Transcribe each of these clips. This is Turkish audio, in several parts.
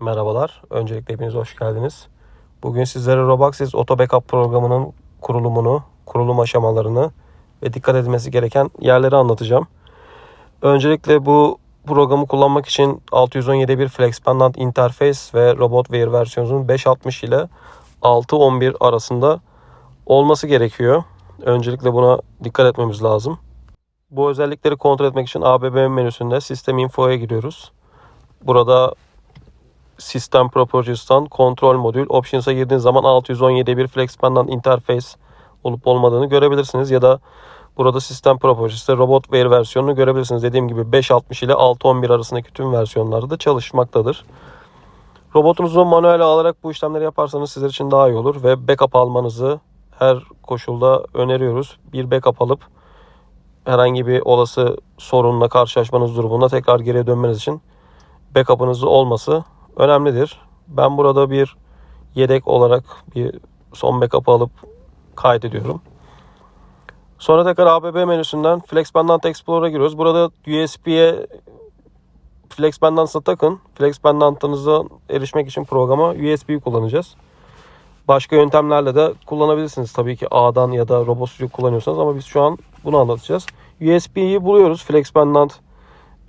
Merhabalar. Öncelikle hepiniz hoş geldiniz. Bugün sizlere Roboxes Auto Backup programının kurulumunu, kurulum aşamalarını ve dikkat edilmesi gereken yerleri anlatacağım. Öncelikle bu programı kullanmak için 617.1 Flex Pendant Interface ve RobotWare versiyonunun 560 ile 611 arasında olması gerekiyor. Öncelikle buna dikkat etmemiz lazım. Bu özellikleri kontrol etmek için ABB menüsünde System Info'ya giriyoruz. Burada System Properties'tan Control Modül Options'a girdiğiniz zaman 617.1 Flex Pendant Interface olup olmadığını görebilirsiniz. Ya da burada System Properties'te RobotWare versiyonunu görebilirsiniz. Dediğim gibi 5.60 ile 6.11 arasındaki tüm versiyonlarda da çalışmaktadır. Robotunuzu manuel alarak bu işlemleri yaparsanız sizler için daha iyi olur ve backup almanızı her koşulda öneriyoruz. Bir backup alıp herhangi bir olası sorunla karşılaşmanız durumunda tekrar geriye dönmeniz için backup'ınız olması önemlidir. Ben burada bir yedek olarak bir son backup alıp kaydediyorum. Sonra tekrar ABB menüsünden Flex Pendant Explorer'a giriyoruz. Burada USB'ye Flex Pendant'ı takın. Flex Pendant'ınıza erişmek için programa USB kullanacağız. Başka yöntemlerle de kullanabilirsiniz. Tabii ki A'dan ya da Robot Studio kullanıyorsanız ama biz şu an bunu anlatacağız. USB'yi buluyoruz Flex Pendant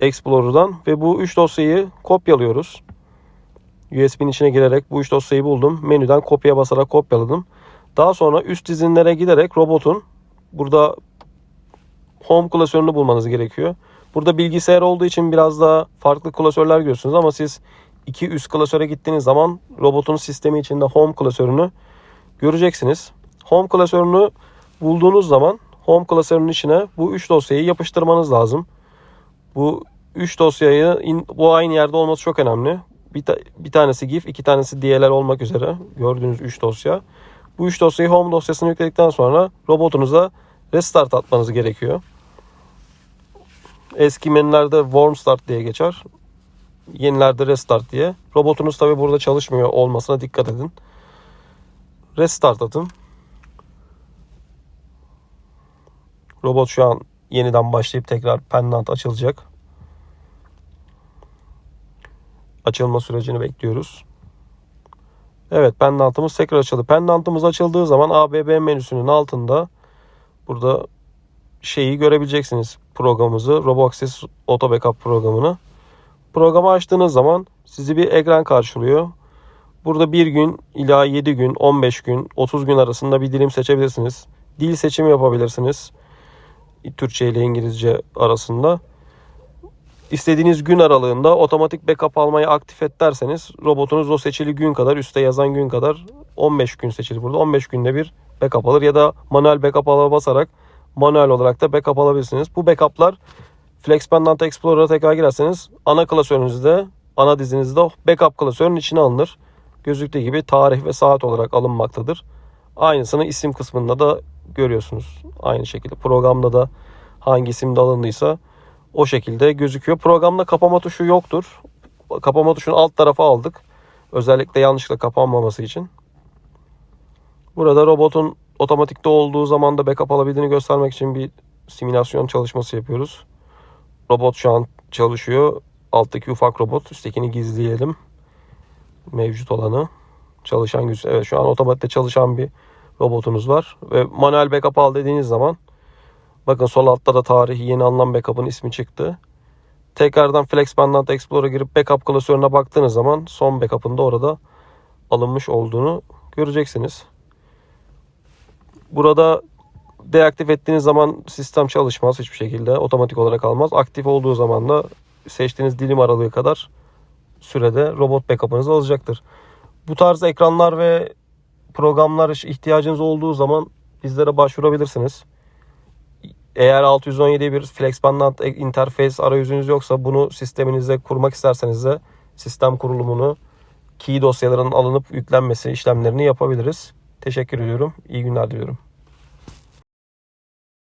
Explorer'dan ve bu 3 dosyayı kopyalıyoruz. USB'nin içine girerek bu 3 dosyayı buldum. Menüden kopya basarak kopyaladım. Daha sonra üst izinlere giderek robotun burada home klasörünü bulmanız gerekiyor. Burada bilgisayar olduğu için biraz daha farklı klasörler görüyorsunuz ama siz iki üst klasöre gittiğiniz zaman robotun sistemi içinde home klasörünü göreceksiniz. Home klasörünü bulduğunuz zaman home klasörünün içine bu 3 dosyayı yapıştırmanız lazım. Bu 3 dosyayı bu aynı yerde olması çok önemli. Bir, ta, bir tanesi GIF, iki tanesi DLL olmak üzere gördüğünüz 3 dosya. Bu 3 dosyayı home dosyasına yükledikten sonra robotunuza restart atmanız gerekiyor. Eski menülerde warm start diye geçer. Yenilerde restart diye. Robotunuz tabi burada çalışmıyor olmasına dikkat edin. Restart atın. Robot şu an yeniden başlayıp tekrar pendant açılacak. Açılma sürecini bekliyoruz. Evet pendantımız tekrar açıldı. Pendantımız açıldığı zaman ABB menüsünün altında burada şeyi görebileceksiniz programımızı. RoboAccess Auto Backup programını. Programı açtığınız zaman sizi bir ekran karşılıyor. Burada bir gün ila 7 gün, 15 gün, 30 gün arasında bir dilim seçebilirsiniz. Dil seçimi yapabilirsiniz. Türkçe ile İngilizce arasında. İstediğiniz gün aralığında otomatik backup almayı aktif et derseniz robotunuz o seçili gün kadar üstte yazan gün kadar 15 gün seçili burada 15 günde bir backup alır ya da manuel backup ala basarak manuel olarak da backup alabilirsiniz. Bu backuplar Flex Pendant Explorer'a tekrar girerseniz ana klasörünüzde ana dizinizde backup klasörün içine alınır. Gözüktüğü gibi tarih ve saat olarak alınmaktadır. Aynısını isim kısmında da görüyorsunuz. Aynı şekilde programda da hangi isimde alındıysa o şekilde gözüküyor. Programda kapama tuşu yoktur. Kapama tuşunu alt tarafa aldık. Özellikle yanlışlıkla kapanmaması için. Burada robotun otomatikte olduğu zaman da backup alabildiğini göstermek için bir simülasyon çalışması yapıyoruz. Robot şu an çalışıyor. Alttaki ufak robot. Üsttekini gizleyelim. Mevcut olanı. Çalışan güç. Evet şu an otomatikte çalışan bir robotunuz var. Ve manuel backup al dediğiniz zaman bakın sol altta da tarihi yeni alınan backup'ın ismi çıktı. Tekrardan Flex Pendant Explorer'a girip backup klasörüne baktığınız zaman son backup'ın da orada alınmış olduğunu göreceksiniz. Burada deaktif ettiğiniz zaman sistem çalışmaz hiçbir şekilde. Otomatik olarak almaz. Aktif olduğu zaman da seçtiğiniz dilim aralığı kadar sürede robot backup'ınızı alacaktır. Bu tarz ekranlar ve programlar ihtiyacınız olduğu zaman bizlere başvurabilirsiniz. Eğer 617 bir Flex Pendant interface arayüzünüz yoksa bunu sisteminizde kurmak isterseniz de sistem kurulumunu key dosyalarının alınıp yüklenmesi işlemlerini yapabiliriz. Teşekkür ediyorum. İyi günler diliyorum.